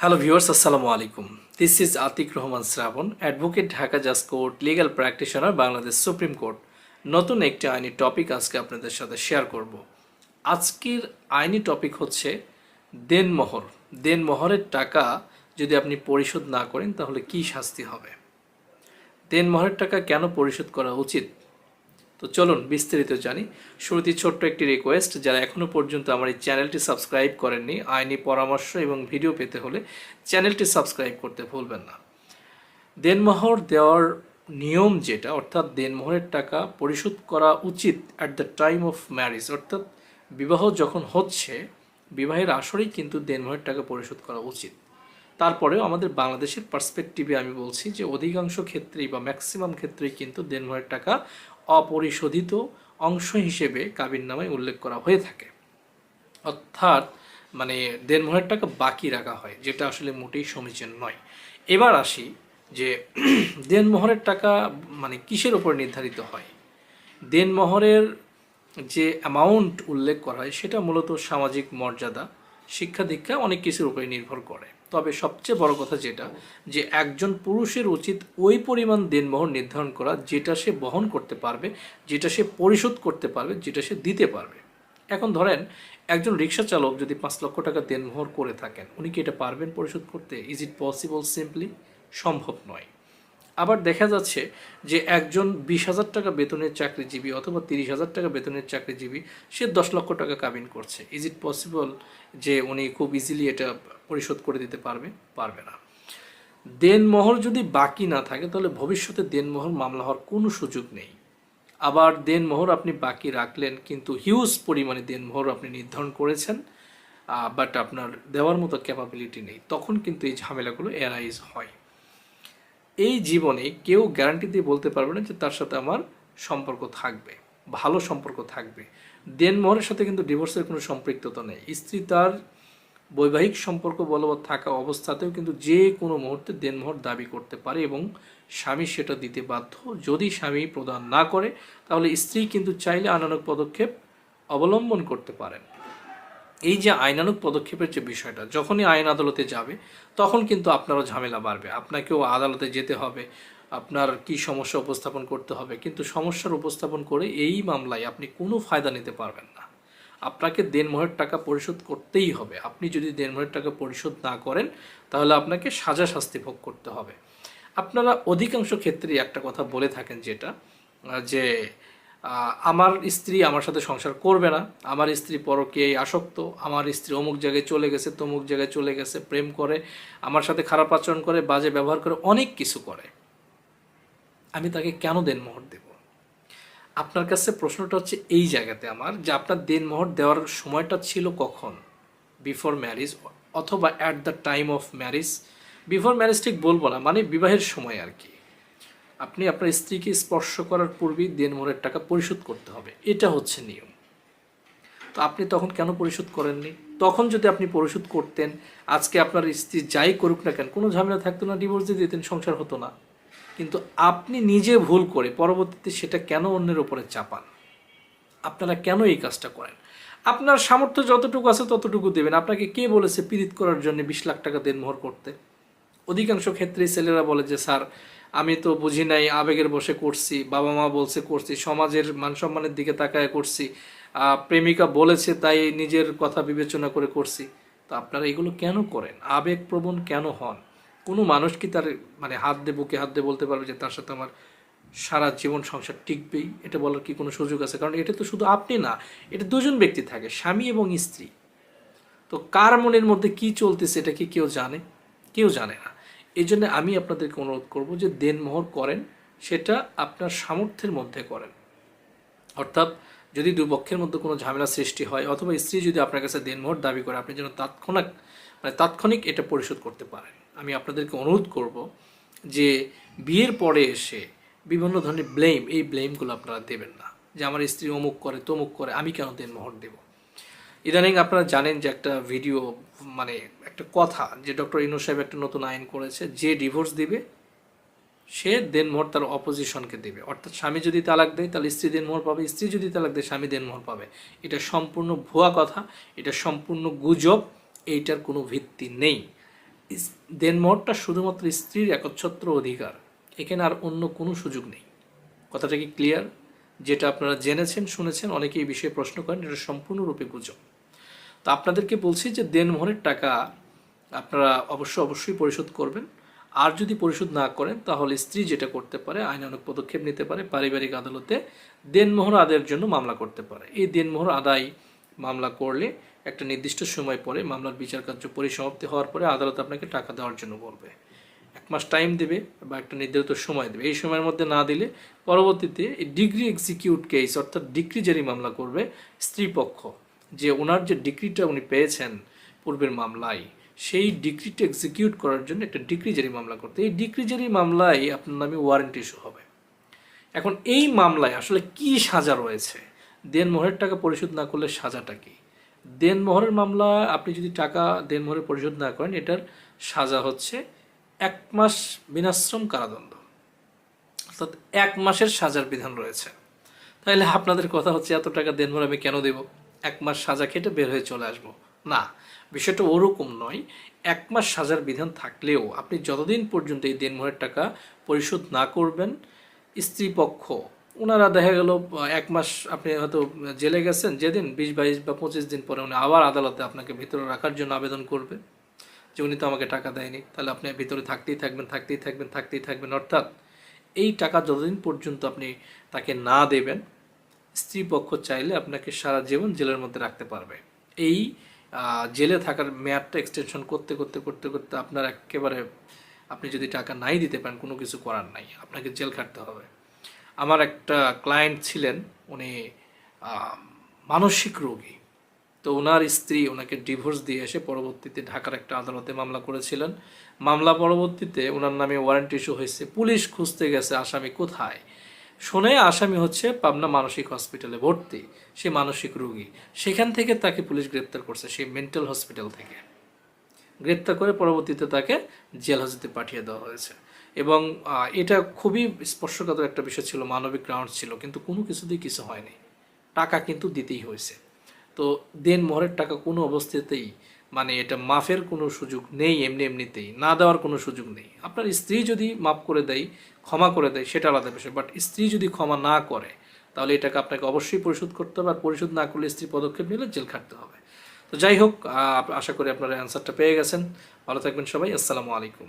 Hello viewers আসসালামু আলাইকুম this is Atiq Rahman Shrabon advocate Dhaka জাজ court legal practitioner Bangladesh supreme court নতুন একটি আইনি টপিক আজকে আপনাদের সাথে শেয়ার করব। আজকের আইনি টপিক হচ্ছে দেনমোহর। দেনমোহরের টাকা যদি আপনি পরিশোধ না করেন, তাহলে কি শাস্তি হবে? দেনমোহরের টাকা কেন পরিশোধ করা উচিত? তো চলুন বিস্তারিত জানি। শুরুতে ছোট্ট একটি রিকোয়েস্ট যারা এখনও পর্যন্ত আমার এই চ্যানেলটি সাবস্ক্রাইব করেননি, আইনি পরামর্শ এবং ভিডিও পেতে হলে চ্যানেলটি সাবস্ক্রাইব করতে ভুলবেন না। দেনমোহর দেওয়ার নিয়ম যেটা, অর্থাৎ দেনমোহরের টাকা পরিশোধ করা উচিত at the time of marriage অর্থাৎ বিবাহ যখন হচ্ছে, বিবাহের আসরেই কিন্তু দেনমোহরের টাকা পরিশোধ করা উচিত। তারপরেও আমাদের বাংলাদেশের পার্সপেক্টিভে আমি বলছি যে অধিকাংশ ক্ষেত্রেই বা ম্যাক্সিমাম ক্ষেত্রেই কিন্তু দেনমোহরের টাকা অপরিশোধিত অংশ হিসেবে কাবিন নামে উল্লেখ করা হয়ে থাকে। অর্থাৎ মানে দেনমোহরের টাকা বাকি রাখা হয়, যেটা আসলে মোটেই সমীচীন নয়। এবার আসি যে দেনমোহরের টাকা মানে কিসের উপর নির্ধারিত হয়? দেনমোহরের যে অ্যামাউন্ট উল্লেখ করা হয়, সেটা মূলত সামাজিক মর্যাদা শিক্ষা দীক্ষা অনেক কিছুর উপরে নির্ভর করে। তবে সবচেয়ে বড় কথা যেটা, যে একজন পুরুষের উচিত ওই পরিমাণ দেনমোহর নির্ধারণ করা যেটা সে বহন করতে পারবে, যেটা সে পরিশোধ করতে পারবে, যেটা সে দিতে পারবে। এখন ধরেন, একজন রিক্সা চালক যদি পাঁচ লক্ষ টাকা দেনমোহর করে থাকেন, উনি কি এটা পারবেন পরিশোধ করতে? ইজ ইট পসিবল সিম্পলি সম্ভব নয়। আবার দেখা যাচ্ছে যে একজন বিশ হাজার টাকা বেতনের চাকরিজীবী অথবা তিরিশ হাজার টাকা বেতনের চাকরিজীবী, সে দশ লক্ষ টাকা কাবিন করছে। ইজ ইট পসিবল যে উনি খুব ইজিলি এটা পরিশোধ করে দিতে পারবে? পারবে না। দেনমোহর যদি বাকি না থাকে, তাহলে ভবিষ্যতে দেনমোহর মামলা হওয়ার কোনো সুযোগ নেই। আবার দেনমোহর আপনি বাকি রাখলেন, কিন্তু হিউজ পরিমাণে দেনমোহর আপনি নির্ধারণ করেছেন বাট আপনার দেওয়ার মতো ক্যাপাবিলিটি নেই। তখন কিন্তু এই ঝামেলাগুলো এরাইজ হয়। এই জীবনে কেউ গ্যারান্টি দিয়ে বলতে পারবে না যে তার সাথে আমার সম্পর্ক থাকবে, ভালো সম্পর্ক থাকবে। দেনমোহরের সাথে কিন্তু ডিভোর্সের কোনো সম্পৃক্ততা নেই। স্ত্রী তার বৈবাহিক সম্পর্ক বলবৎ থাকা অবস্থাতেও কিন্তু যে কোনো মুহূর্তে দেনমোহর দাবি করতে পারে এবং স্বামী সেটা দিতে বাধ্য। যদি স্বামী প্রদান না করে, তাহলে স্ত্রী কিন্তু চাইলে আনানক পদক্ষেপ অবলম্বন করতে পারেন। এই যে আইনানুক পদক্ষেপের যে বিষয়টা, যখনই আইন আদালতে যাবে, তখন কিন্তু আপনারও ঝামেলা বাড়বে। আপনাকেও আদালতে যেতে হবে, আপনার কি সমস্যা উপস্থাপন করতে হবে। কিন্তু সমস্যার উপস্থাপন করে এই মামলায় আপনি কোনো ফায়দা নিতে পারবেন না। আপনাকে দেনমোহের টাকা পরিশোধ করতেই হবে। আপনি যদি দেনমোহের টাকা পরিশোধ না করেন, তাহলে আপনাকে সাজা শাস্তি ভোগ করতে হবে। আপনারা অধিকাংশ ক্ষেত্রেই একটা কথা বলে থাকেন যেটা, যে আমার স্ত্রী আমার সাথে সংসার করবে না। আমার স্ত্রী পরকে আসক্ত। আমার স্ত্রী অমুক জায়গায় চলে গেছে, তমুক জায়গায় চলে গেছে, প্রেম করে, আমার সাথে খারাপ আচরণ করে, বাজে ব্যবহার করে, অনেক কিছু করে। আমি তাকে কেন দেনমোহর দেব? আপনার কাছে প্রশ্নটা হচ্ছে এই জায়গাতে আমার, যে আপনার দেনমোহর দেওয়ার সময়টা ছিল কখন? বিফোর ম্যারিজ অথবা at the time of marriage before marriage ঠিক বলব না মানে বিবাহের সময় আর কি। আপনি আপনার স্ত্রীকে স্পর্শ করার পূর্বেই দেনমোহরের টাকা পরিশোধ করতে হবে। এটা হচ্ছে নিয়ম। তো আপনি তখন কেন পরিশোধ করেননি? তখন যদি আপনি পরিশোধ করতেন, আজকে আপনার স্ত্রী যাই করুক না কেন, কোনো ঝামেলা থাকতো না ডিভোর্স দিয়ে দিতেন, সংসার হতো না। কিন্তু আপনি নিজে ভুল করে পরবর্তীতে সেটা কেন অন্যের ওপরে চাপান? আপনারা কেন এই কাজটা করেন? আপনার সামর্থ্য যতটুকু আছে ততটুকু দেবেন। আপনাকে কে বলেছে পীড়িত করার জন্য বিশ লাখ টাকা দেনমোহর করতে? অধিকাংশ ক্ষেত্রেই ছেলেরা বলে যে, স্যার আমি তো বুঝি নাই, আবেগের বসে করছি বাবা মা বলছে করছি, সমাজের মান সম্মানের দিকে তাকায় করছি। প্রেমিকা বলেছে, তাই নিজের কথা বিবেচনা করে করছি। তো আপনারা এগুলো কেন করেন? আবেগপ্রবণ কেন হন? কোনো মানুষ কি তার মানে হাত দিয়ে, বুকে হাত দিয়ে বলতে পারবে যে তার সাথে আমার সারা জীবন সংসার টিকবেই? এটা বলার কি কোনো সুযোগ আছে? কারণ এটা তো শুধু আপনি না, এটা দুজন ব্যক্তি থাকে, স্বামী এবং স্ত্রী। তো কার মনের মধ্যে কি চলতেছে, এটা কি কেউ জানে? কেউ জানে না। এই জন্য আমি আপনাদেরকে অনুরোধ করব যে দেনমোহর করেন, সেটা আপনার সামর্থ্যের মধ্যে করেন। অর্থাৎ যদি দুপক্ষের মধ্যে কোনো ঝামেলা সৃষ্টি হয়, অথবা স্ত্রী যদি আপনার কাছে দেনমোহর দাবি করে, আপনি যেন তাৎক্ষণিক মানে তাৎক্ষণিক এটা পরিশোধ করতে পারেন। আমি আপনাদেরকে অনুরোধ করব যে বিয়ের পরে এসে বিভিন্ন ধরনের ব্লেম এই ব্লেমগুলো আপনারা দেবেন না। যে আমার স্ত্রী অমুক করে, তমুক করে, আমি কেন দেনমোহর দেব? ইদানিং আপনারা জানেন যে একটা ভিডিও মানে একটা কথা যে ডক্টর ইনু সাহেব একটা নতুন আইন করেছে, যে ডিভোর্স দিবে, সে দেন দেনমোহর তার অপোজিশনকে দেবে। অর্থাৎ স্বামী যদি তালাক দেয়, তাহলে স্ত্রী দেন দেনমোহর পাবে, স্ত্রী যদি তালাক দেয়, স্বামী দেন দেনমোহর পাবে। এটা সম্পূর্ণ ভুয়া কথা, এটা সম্পূর্ণ গুজব, এইটার কোনো ভিত্তি নেই। ইস- দেনমোহরটা শুধুমাত্র স্ত্রীর একচ্ছত্র অধিকার, এখানে আর অন্য কোনো সুযোগ নেই। কথাটা কি ক্লিয়ার যেটা আপনারা জেনেছেন, শুনেছেন অনেকে এই বিষয়ে প্রশ্ন করেন, এটা সম্পূর্ণরূপে গুজব। তো আপনাদেরকে বলছি যে দেনমোহরের টাকা আপনারা অবশ্য অবশ্যই পরিশোধ করবেন। আর যদি পরিশোধ না করেন, তাহলে স্ত্রী যেটা করতে পারে আইনানুক পদক্ষেপ নিতে পারে, পারিবারিক আদালতে দেনমোহর আদায়ের জন্য মামলা করতে পারে। এই দেনমোহর আদায় মামলা করলে একটা নির্দিষ্ট সময় পরে মামলার বিচার কার্য পরিসমাপ্তি হওয়ার পরে আদালত আপনাকে টাকা দেওয়ার জন্য বলবে। এক মাস টাইম দেবে বা একটা নির্ধারিত সময় দেবে। এই সময়ের মধ্যে না দিলে পরবর্তীতে ডিগ্রি এক্সিকিউট কেস, অর্থাৎ ডিগ্রি জারি মামলা করবে স্ত্রী পক্ষ যে ওনার যে ডিগ্রিটা উনি পেয়েছেন পূর্বের মামলায়, সেই ডিগ্রিটা এক্সিকিউট করার জন্য একটা ডিগ্রি জারি মামলা করতে। এই ডিগ্রি জারি মামলায় আপনার নামে ওয়ারেন্ট ইস্যু হবে। এখন এই মামলায় আসলে কি সাজা রয়েছে? দেনমোহরের টাকা পরিশোধ না করলে সাজাটা কি? দেনমোহরের মামলা, আপনি যদি টাকা দেনমোহরে পরিশোধ না করেন, এটার সাজা হচ্ছে এক মাস বিনাশ্রম কারাদণ্ড। অর্থাৎ এক মাসের সাজার বিধান রয়েছে। তাহলে আপনাদের কথা হচ্ছে, এত টাকা দেনমোহর আমি কেন দেব? এক মাস সাজা খেটে বের হয়ে চলে আসব। না, বিষয়টা ওরকম নয়। এক মাস সাজার বিধান থাকলেও আপনি যতদিন পর্যন্ত এই দেনমোহরের টাকা পরিশোধ না করবেন স্ত্রী পক্ষ ওনারা দেখা গেল এক মাস আপনি হয়তো জেলে গেছেন, যেদিন বিশ বাইশ বা পঁচিশ দিন পরে উনি আবার আদালতে আপনাকে ভিতরে রাখার জন্য আবেদন করবে। যে উনি তো আমাকে টাকা দেয়নি, তাহলে আপনি ভিতরে থাকতেই থাকবেন থাকতেই থাকবেন থাকতেই থাকবেন। অর্থাৎ এই টাকা যতদিন পর্যন্ত আপনি তাকে না দেবেন স্ত্রী পক্ষ চাইলে আপনাকে সারা জীবন জেলের মধ্যে রাখতে পারবে। এই জেলে থাকার মেয়াদটা এক্সটেনশন করতে করতে করতে করতে আপনার একেবারে আপনি যদি টাকা নাই দিতে পারেন, কোনো কিছু করার নাই। আপনাকে জেল খাটতে হবে। আমার একটা ক্লায়েন্ট ছিলেন, উনি মানসিক রোগী। তো ওনার স্ত্রী ওনাকে ডিভোর্স দিয়ে এসে পরবর্তীতে ঢাকার একটা আদালতে মামলা করেছিলেন। মামলা পরবর্তীতে ওনার নামে ওয়ারেন্ট ইস্যু হয়েছে। পুলিশ খুঁজতে গেছে, আসামি কোথায়? শুনে আসামি হচ্ছে পাবনা মানসিক হসপিটালে ভর্তি, সে মানসিক রোগী। সেখান থেকে তাকে পুলিশ গ্রেপ্তার করছে, সেই মেন্টাল হসপিটাল থেকে। গ্রেপ্তার করে পরবর্তীতে তাকে জেল হাজতে পাঠিয়ে দেওয়া হয়েছে। এবং এটা খুবই স্পর্শকাতর একটা বিষয় ছিল, মানবিক গ্রাউন্ড ছিল, কিন্তু কোনো কিছুতেই কিছু হয়নি। টাকা কিন্তু দিতেই হয়েছে। তো দেন মোহরের টাকা কোনো অবস্থাতেই মানে এটা মাফের কোনো সুযোগ নেই, এমনি এমনিতেই। না দেওয়ার কোনো সুযোগ নেই। আপনার স্ত্রী যদি মাফ করে দেয়, ক্ষমা করে দেয়, সেটা আলাদা বিষয়। বাট স্ত্রী যদি ক্ষমা না করে, তাহলে এটাকে আপনাকে অবশ্যই পরিশোধ করতে হবে। আর পরিশোধ না করলে স্ত্রী পদক্ষেপ নিলে জেল খাটতে হবে। তো যাই হোক আশা করি আপনারা অ্যান্সারটা পেয়ে গেছেন। ভালো থাকবেন সবাই। আসসালামু আলাইকুম।